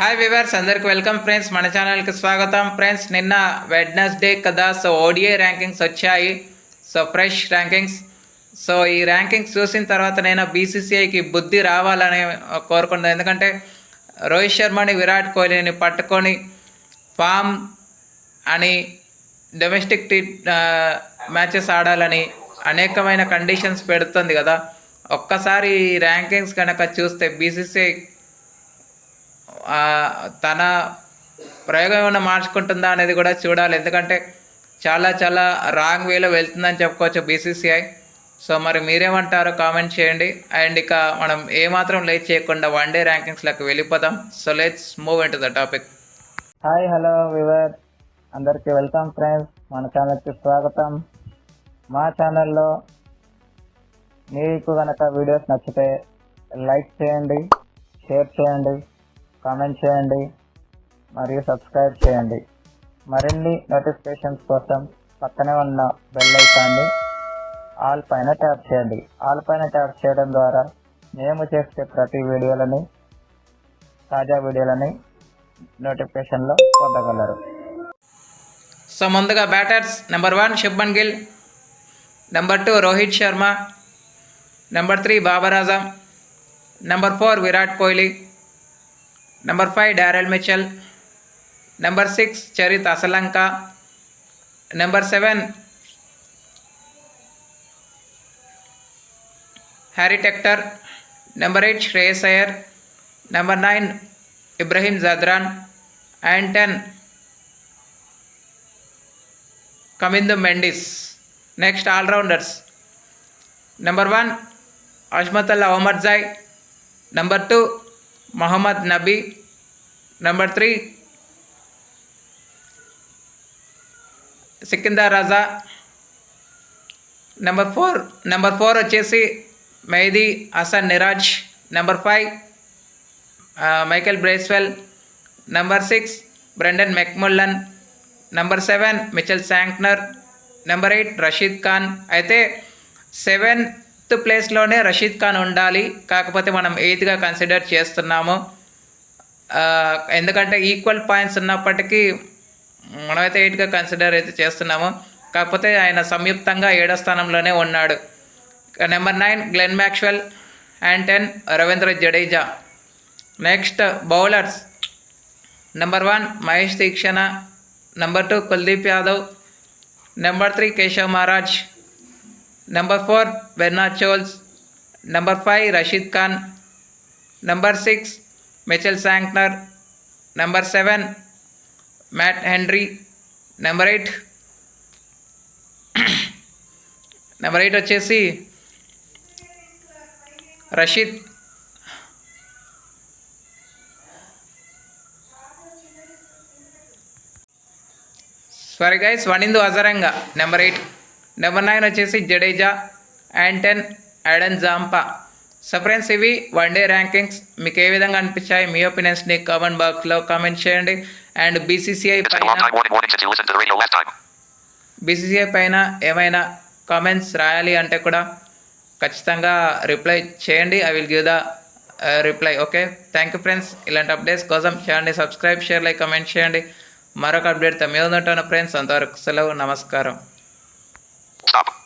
Hi viewers అందరికి welcome friends మన ఛానల్కి స్వాగతం. ఫ్రెండ్స్ నిన్న వెడ్నెస్డే కదా సో ఓడిఐ ర్యాంకింగ్స్ వచ్చాయి. సో ఫ్రెష్ ర్యాంకింగ్స్ సో ఈ ర్యాంకింగ్స్ చూసిన తర్వాత నేను బీసీసీఐకి బుద్ధి రావాలని కోరుకున్నాను ఎందుకంటే రోహిత్ శర్మని విరాట్ కోహ్లీని పట్టుకొని ఫామ్ అని డొమెస్టిక్ టీ మ్యాచెస్ ఆడాలని అనేకమైన కండిషన్స్ పెడుతుంది కదా. ఒక్కసారి ఈ ర్యాంకింగ్స్ కనుక చూస్తే బీసీసీఐ తన ప్రయోగం ఏమైనా మార్చుకుంటుందా అనేది కూడా చూడాలి. ఎందుకంటే చాలా చాలా రాంగ్ వేలో వెళ్తుందని చెప్పుకోవచ్చు బీసీసీఐ. సో మరి మీరేమంటారో కామెంట్ చేయండి. అండ్ ఇక మనం ఏమాత్రం లేట్ చేయకుండా వన్ డే ర్యాంకింగ్స్లోకి వెళ్ళిపోదాం. So let's move in to the topic. Hi hello viewer అందరికీ వెల్కమ్ ఫ్రెండ్స్. మన ఛానల్కి స్వాగతం. మా ఛానల్లో మీకు కనుక వీడియోస్ నచ్చితే లైక్ చేయండి షేర్ చేయండి. కామెంట్ చేయండి. మరియు సబ్స్క్రైబ్ చేయండి. మరిన్ని నోటిఫికేషన్స్ కోసం పక్కనే ఉన్న బెల్ ఐకాన్ని ఆల్ పైన ట్యాప్ చేయండి. ఆల్ పైన ట్యాప్ చేయడం ద్వారా మేము చేసే ప్రతి వీడియోలని తాజా వీడియోలని నోటిఫికేషన్లో పొందగలరు. సో ముందుగా batters number one Shubman Gill number two Rohit Sharma number three Babar Azam number four Virat Kohli number five Daryl Mitchell number six Charith Asalanka number seven Harry Tector number eight Shreyas Iyer number nine Ibrahim Zadran and ten Kamindu Mendis next allrounders number one Azmatullah Omarzai number two Mohammad Nabi number three Sikandar Raza number four number four వచ్చేసి Mehidy Hasan Miraz number five Michael Bracewell number six Brandon McMullen number seven Mitchell Santner number eight Rashid Khan అయితే seven fifth ప్లేస్లోనే రషీద్ ఖాన్ ఉండాలి. కాకపోతే మనం ఎయిత్గా consider చేస్తున్నాము. ఎందుకంటే equal points ఉన్నప్పటికీ మనమైతే ఎయిట్గా కన్సిడర్ అయితే చేస్తున్నాము. కాకపోతే ఆయన సంయుక్తంగా ఏడో స్థానంలోనే ఉన్నాడు. Number nine Glenn Maxwell and ten Ravindra Jadeja. Next bowlers. Number one Maheesh Theekshana. Number two Kuldeep Yadav. Number three Keshav Maharaj. Number four Bernard Scholtz number five Rashid Khan number six Mitchell Santner number seven Matt Henry number eight number eight వచ్చేసి Rashid sorry guys Wanindu Hasaranga number eight number nine వచ్చేసి Jadeja and ten Adam Zampa. So friends ఇవి one day rankings మీకు ఏ విధంగా అనిపించాయి? మీ ఒపీనియన్స్ని comment బాక్స్లో కామెంట్ చేయండి. అండ్ బీసీసీఐ పైన. బీసీసీఐ పైన ఏమైనా కామెంట్స్ రాయాలి అంటే కూడా ఖచ్చితంగా రిప్లై చేయండి. I will give the reply okay thank you friends ఇలాంటి అప్డేట్స్ కోసం చేయండి సబ్స్క్రైబ్ షేర్ లైక్ కమెంట్ చేయండి. మరొక అప్డేట్తో మేము ఉంటాను ఫ్రెండ్స్ అంతవరకు సెలవు నమస్కారం. Stop.